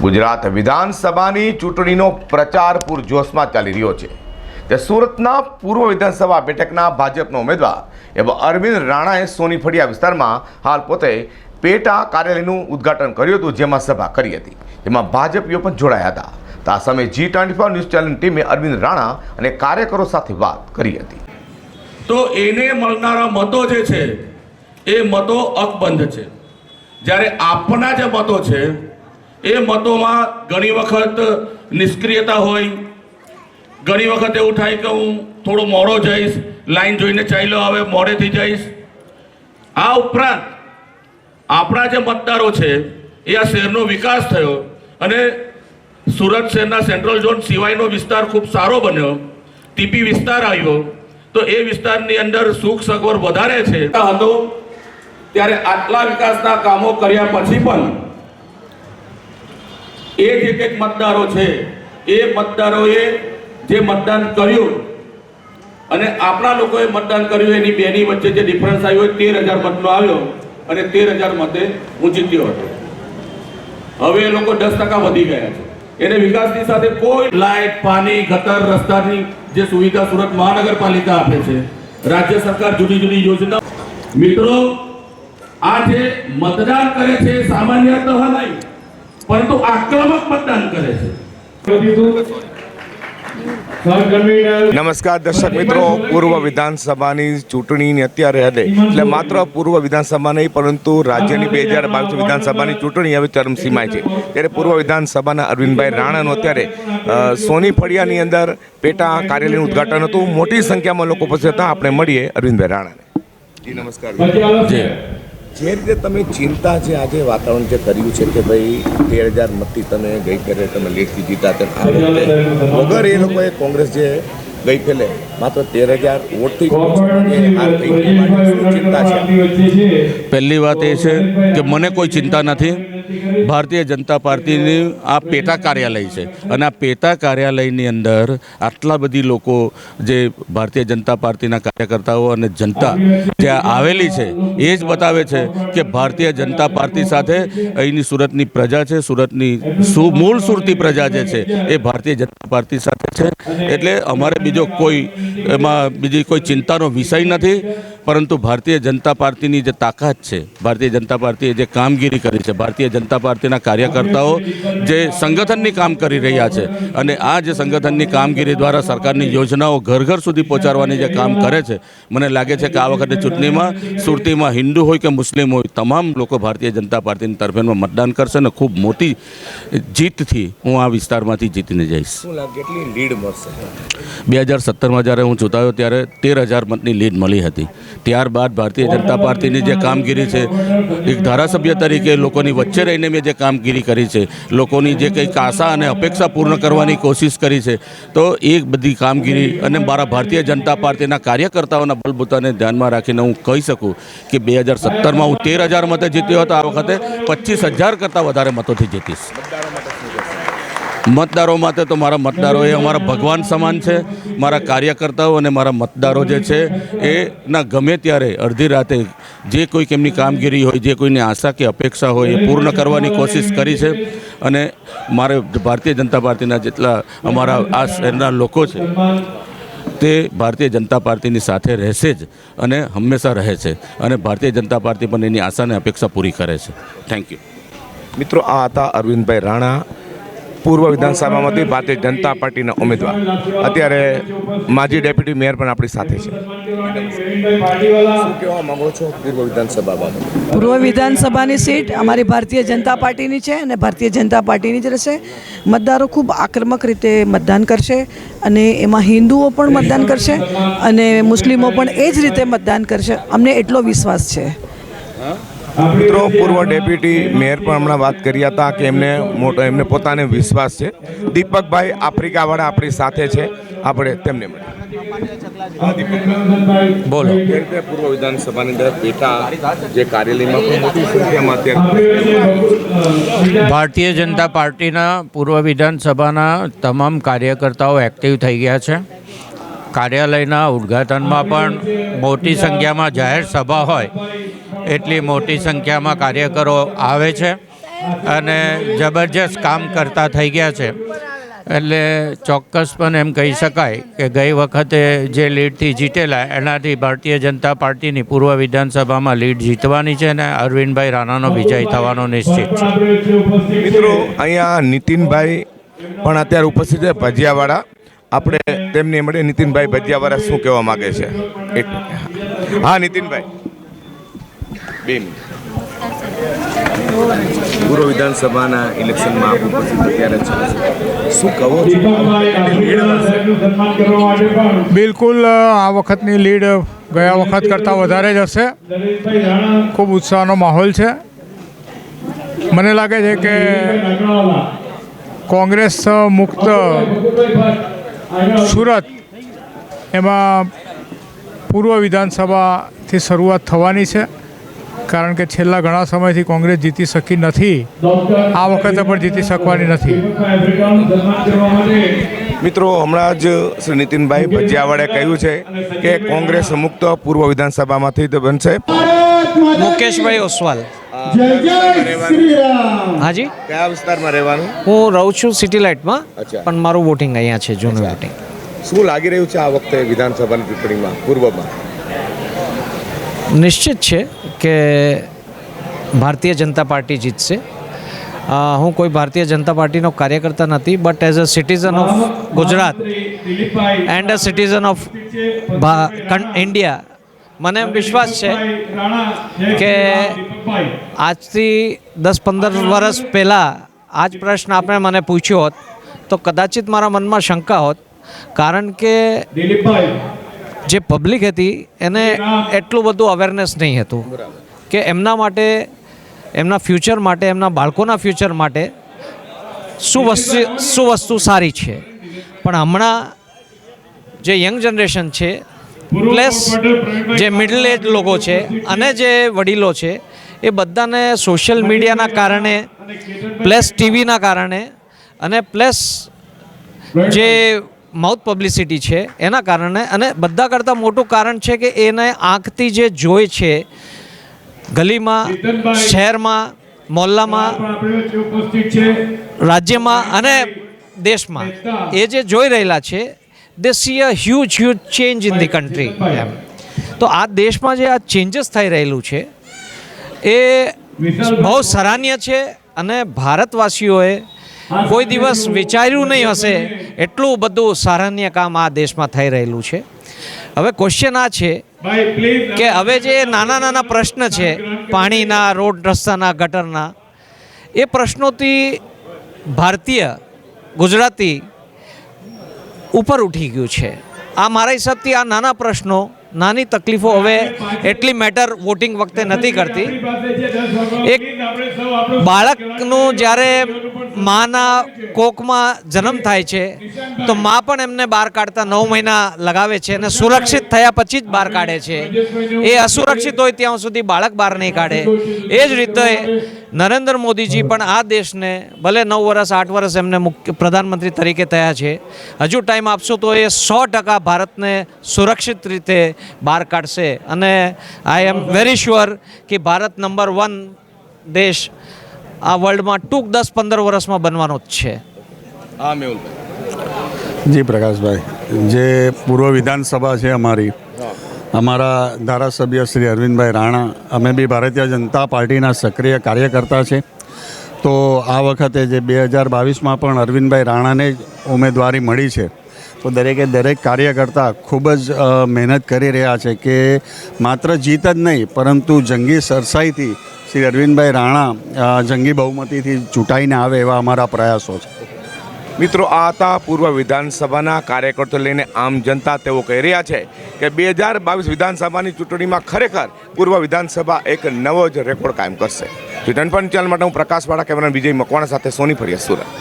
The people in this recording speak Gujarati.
ગુજરાત વિધાનસભાની ચૂંટણીનો પ્રચાર પૂરજોશમાં ચાલી રહ્યો છે તે સુરતના પૂર્વ વિધાનસભા બેઠકના ભાજપના ઉમેદવાર એવા અરવિંદ રાણાએ સોની ફળિયા વિસ્તારમાં હાલ પોતે પેટા કાર્યાલયનું ઉદ્ઘાટન કર્યું હતું, જેમાં સભા કરી હતી. જેમાં ભાજપીઓ પણ જોડાયા હતા. તો આ સમયે જી ટ્વેન્ટી ફોર ન્યૂઝ ચેનલની ટીમે અરવિંદ રાણા અને કાર્યકરો સાથે વાત કરી હતી. તો એને મળનારા મતો જે છે, એ મતો અકબંધ છે. જ્યારે આપના જે મતો છે એ મતોમાં ઘણી વખત નિષ્ક્રિયતા હોય. ઘણી વખત એવું થાય કે હું થોડો મોડો જઈશ, લાઈન જોઈને ચાલ્યો આવે, મોડેથી જઈશ. આ ઉપરાંત આપણા જે મતદારો છે, એ આ શહેરનો વિકાસ થયો અને સુરત શહેરના સેન્ટ્રલ ઝોન સિવાયનો વિસ્તાર ખૂબ સારો બન્યો. ટીપી વિસ્તાર આવ્યો, તો એ વિસ્તારની અંદર સુખ સગવડ વધારે છે. હતો ત્યારે આટલા વિકાસના કામો કર્યા પછી પણ એ જે કંઈક મતદારો છે. એ મતદારોએ જે મતદાન કર્યું અને આપણા લોકોએ મતદાન કર્યું, એની બેની વચ્ચે જે ડિફરન્સ આવ્યો તેર હજાર મતનો આવ્યો અને તેર હજાર મતે હું જીત્યો હતો. હવે એ લોકો દસ ટકા વધી ગયા છે. એને વિકાસની સાથે કોઈ લાઇટ, પાણી, ગટર, રસ્તાની જે સુવિધા સુરત મહાનગરપાલિકા આપે છે, રાજ્ય સરકાર જુદી જુદી યોજના મિત્રો, આ જે મતદાન કરે છે સામાન્યતઃ નહીં. પરંતુ આક્રમક મતદાન કરે છે. નમસ્કાર દર્શક મિત્રો પૂર્વ વિધાનસભાની ચૂંટણીની અત્યારે હદે. એટલે માત્ર પૂર્વ વિધાનસભા નહીં પરંતુ રાજ્યની બે હજાર બાવીસ વિધાનસભાની ચૂંટણી હવે ચરમસીમાય છે. ત્યારે પૂર્વ વિધાનસભાના અરવિંદભાઈ રાણાનું અત્યારે સોની ફળિયાની અંદર પેટા કાર્યાલયનું ઉદ્ઘાટન હતું. મોટી સંખ્યામાં લોકો પછી હતા. આપણે મળીએ અરવિંદભાઈ રાણાને. જી નમસ્કાર. જે. જે રીતે તમે ચિંતા છે આજે વાતાવરણ જે કર્યું છે કે ભાઈ તેર હજાર મતથી તમે ગઈ ફેરે તમે લેખથી જીતા તેમ વગર એ લોકોએ કોંગ્રેસ જે ગઈ ફેલે માત્ર તેર હજાર વોટથી જે ચિંતા છે? પહેલી વાત એ છે કે મને કોઈ ચિંતા નથી. ભારતીય જનતા પાર્ટીની આ પેટા કાર્યાલય છે. અને આ પેટા કાર્યાલયની અંદર આટલા બધી લોકો જે ભારતીય જનતા પાર્ટીના કાર્યકર્તાઓ અને જનતા જે આવેલી છે, એ જ બતાવે છે કે ભારતીય જનતા પાર્ટી સાથે અહીંની સુરતની પ્રજા છે, સુરતની મૂળ સુરતી પ્રજા જે છે, એ ભારતીય જનતા પાર્ટી સાથે છે. એટલે અમારે બીજો કોઈ એમાં બીજી કોઈ ચિંતાનો વિષય નથી, પરંતુ ભારતીય જનતા પાર્ટીની જે તાકાત છે, ભારતીય જનતા પાર્ટીએ જે કામગીરી કરી છે, ભારતીય જનતા પાર્ટીના કાર્યકર્તાઓ જે સંગઠનની કામ કરી રહ્યા છે અને આ જે સંગઠનની કામગીરી દ્વારા સરકારની યોજનાઓ ઘર ઘર સુધી પહોંચાડવાની જે કામ કરે છે મને લાગે છે કે આ વખતે ચૂંટણીમાં સુરતીમાં હિન્દુ હોય કે મુસ્લિમ હોય તમામ લોકો ભારતીય જનતા પાર્ટીની તરફેણમાં મતદાન કરશે અને ખૂબ મોટી જીતથી હું આ વિસ્તારમાંથી જીતીને જઈશ. કેટલી લીડ મળશે? બે હજાર સત્તરમાં જ્યારે હું ચૂંટાયો ત્યારે તેર હજાર મતની લીડ મળી હતી. ત્યારબાદ ભારતીય જનતા પાર્ટીની જે કામગીરી છે એક ધારાસભ્ય તરીકે લોકોની વચ્ચે રહીને મેં જે કામગીરી કરી છે, લોકોની જે કંઈક આશા અને અપેક્ષા પૂર્ણ કરવાની કોશિશ કરી છે, તો એ બધી કામગીરી અને મારા ભારતીય જનતા પાર્ટીના કાર્યકર્તાઓના બલબૂતાને ધ્યાનમાં રાખીને હું કહી શકું કે બે હજાર સત્તરમાં હું તેર હજાર મતે જીત્યો હતો, આ વખતે પચીસ હજાર કરતાં વધારે મતોથી જીતીશ. મતદારો માટે તો મારા મતદારો એ અમારા ભગવાન સમાન છે, મારા કાર્યકર્તાઓ અને મારા મતદારો જે છે, એના ગમે ત્યારે અડધી રાતે જે કોઈક એમની કામગીરી હોય, જે કોઈની આશા કે અપેક્ષા હોય, એ પૂર્ણ કરવાની કોશિશ કરી છે. અને મારે ભારતીય જનતા પાર્ટીના જેટલા અમારા આ શહેરના લોકો છે, તે ભારતીય જનતા પાર્ટીની સાથે રહેશે જ અને હંમેશા રહે છે. અને ભારતીય જનતા પાર્ટી પણ એની આશા અને અપેક્ષા પૂરી કરે છે. થેન્ક યુ મિત્રો, આ હતા અરવિંદભાઈ રાણા પૂર્વ વિધાનસભામાંથી ભારતીય જનતા પાર્ટીના ઉમેદવાર. અત્યારે માજી ડેપ્યુટી મેયર પણ આપણી સાથે છે. કહેવા માંગો છો પૂર્વ વિધાનસભા બાબતે? પૂર્વ વિધાનસભાની સીટ અમારી ભારતીય જનતા પાર્ટીની છે અને ભારતીય જનતા પાર્ટીની જ રહેશે. મતદારો ખૂબ આક્રમક રીતે મતદાન કરશે અને એમાં હિન્દુઓ પણ મતદાન કરશે અને મુસ્લિમો પણ એ જ રીતે મતદાન કરશે. અમને એટલો વિશ્વાસ છે. મિત્રો પૂર્વ ડેપ્યુટી મેયર પણ હમણાં વાત કરી હતા કે એમને મોટો એમને પોતાને વિશ્વાસ છે. દીપકભાઈ આફ્રિકાવાળા આપણી સાથે છે. આપણે તેમને મળીએ. બોલો. પૂર્વ વિધાનસભાની અંદર પેટા જે કાર્યાલયમાં પણ મોટી સંખ્યામાં અત્યારે ભારતીય જનતા પાર્ટીના પૂર્વ વિધાનસભાના તમામ કાર્યકર્તાઓ એક્ટિવ થઈ ગયા છે. કાર્યાલયના ઉદ્ઘાટનમાં પણ મોટી સંખ્યામાં જાહેર સભા હોય. એટલી મોટી સંખ્યામાં કાર્યકરો આવે છે અને જબરજસ્ત કામ કરતા થઈ ગયા છે. એટલે ચોક્કસ પણ એમ કહી શકાય કે ગઈ વખતે જે લીડથી જીતેલા, એનાથી ભારતીય જનતા પાર્ટીની પૂર્વ વિધાનસભામાં લીડ જીતવાની છે અને અરવિંદભાઈ રાણાનો વિજય થવાનો નિશ્ચિત છે. મિત્રો, અહીંયા નીતિનભાઈ પણ અત્યારે ઉપસ્થિત છે, ભજીયાવાળા. આપણે તેમની મળે નીતિનભાઈ ભજીયાવાળા શું કહેવા માગે છે? હા, નીતિનભાઈ. બે મિનિટ પૂર્વ વિધાનસભાના ઇલેક્શનમાં આપ ઉપસ્થિત અત્યારે છે શું કહો છો? બિલકુલ આ વખતની લીડ ગયા વખત કરતાં વધારે જ હશે. ખૂબ ઉત્સાહનો માહોલ છે. મને લાગે છે કે કોંગ્રેસ મુક્ત સુરત એમાં પૂર્વ વિધાનસભાથી શરૂઆત થવાની છે. કારણ કે છેલ્લા ઘણા સમયથી કોંગ્રેસ જીતી શકી નથી. આ વખતે પણ જીતી શકવાની નથી. મિત્રો હમણાં જ શ્રી નીતિનભાઈ ભજીયાવાળાએ કહ્યું છે કે કોંગ્રેસ મુક્ત પૂર્વ વિધાનસભામાંથી તે બનશે. મુકેશભાઈ ઓસવાલ. હાજી કયા વિસ્તારમાં રહેવાનું? હું રહું છું સિટી લાઇટમાં. પણ મારું વોટિંગ અહીંયા છે જૂનું વોટિંગ. શું લાગી રહ્યું છે આ વખતે વિધાનસભાની ચૂંટણીમાં પૂર્વમાં? નિશ્ચિત છે કે ભારતીય જનતા પાર્ટી જીતશે. હું કોઈ ભારતીય જનતા પાર્ટીનો કાર્યકર્તા નથી but as a citizen of Gujarat and a citizen of India મને વિશ્વાસ છે કે આજથી દસ પંદર વર્ષ પહેલાં આ જ પ્રશ્ન આપણે મને પૂછ્યો હોત તો કદાચિત મારા મનમાં શંકા હોત કારણ કે જે પબ્લિક હતી, એને એટલું બધું અવેરનેસ નહીં હતું. કે એમના માટે, એમના ફ્યુચર માટે, એમના બાળકોના ફ્યુચર માટે શું વસ્તુ શું વસ્તુ સારી છે. પણ હમણાં જે યંગ જનરેશન છે પ્લસ જે મિડલ એજ લોકો છે અને જે વડીલો છે, એ બધાને સોશિયલ મીડિયાના કારણે પ્લસ ટીવીના કારણે અને પ્લસ જે માઉથ પબ્લિસિટી છે એના કારણે અને બધા કરતાં મોટું કારણ છે કે એને આંખથી જે જોઈ છે ગલીમાં શહેરમાં મોહલ્લામાં રાજ્યમાં અને દેશમાં એ જે જોઈ રહેલા છે they see a huge huge change in the country એમ. તો આ દેશમાં જે આ ચેન્જીસ થઈ રહેલું છે એ બહુ સરાહનીય છે અને ભારતવાસીઓએ કોઈ દિવસ વિચાર્યું નહીં હશે. એટલું બધું સરાહનીય કામ આ દેશમાં થઈ રહેલું છે. હવે ક્વેશ્ચન આ છે કે હવે જે નાના નાના પ્રશ્ન છે, પાણીના, રોડ રસ્તાના, ગટરના, એ પ્રશ્નોથી ભારતીય, ગુજરાતી ઉપર ઉઠી ગયું છે. આ મારા હિસાબથી આ નાના પ્રશ્નો નાની તકલીફો હવે એટલી મેટર વોટિંગ વખતે નથી કરતી. એક બાળકનું જ્યારે માના કોકમાં જન્મ થાય છે, તો મા પણ એમને બહાર કાઢતા નવ મહિના લગાવે છે અને સુરક્ષિત થયા પછી જ બહાર કાઢે છે. એ અસુરક્ષિત હોય ત્યાં સુધી બાળક બહાર નહીં કાઢે. એ જ રીતે નરેન્દ્ર મોદીજી પણ આ દેશને ભલે નવ વર્ષ આઠ વર્ષ એમને મુખ્ય પ્રધાનમંત્રી તરીકે થયા છે હજુ ટાઈમ આપશો તો એ સો ટકા ભારતને સુરક્ષિત રીતે બહાર કાઢશે. અને આઈ એમ વેરી શ્યોર કે ભારત નંબર વન દેશ આ વર્લ્ડમાં ટૂંક દસ પંદર વર્ષમાં બનવાનો જ છે. હા મેહુલભાઈ. જી પ્રકાશભાઈ. જે પૂર્વ વિધાનસભા છે અમારી અમારા ધારાસભ્ય શ્રી અરવિંદભાઈ રાણા, અમે બી ભારતીય જનતા પાર્ટીના સક્રિય કાર્યકર્તા છે. તો આ વખતે જે બે હજાર બાવીસમાં પણ અરવિંદભાઈ રાણાને જ ઉમેદવારી મળી છે. તો દરેકે દરેક કાર્યકર્તા ખૂબ જ મહેનત કરી રહ્યા છે કે માત્ર જીત જ નહીં, પરંતુ જંગી સરસાઈથી શ્રી અરવિંદભાઈ રાણા જંગી બહુમતીથી ચૂંટાઈને આવે એવા અમારા પ્રયાસો છે. મિત્રો, આ હતા પૂર્વ વિધાનસભાના કાર્યકર્તાઓ લઈને આમ જનતા તેઓ કહી રહ્યા છે કે બે હજાર બાવીસ વિધાનસભાની ચૂંટણીમાં ખરેખર પૂર્વ વિધાનસભા એક નવો જ રેકોર્ડ કાયમ કરશે. ચૂંટણી ચેનલ માટે હું પ્રકાશવાળા કેમેરા વિજય મકવાણા સાથે સોની ફરિયા સુરત.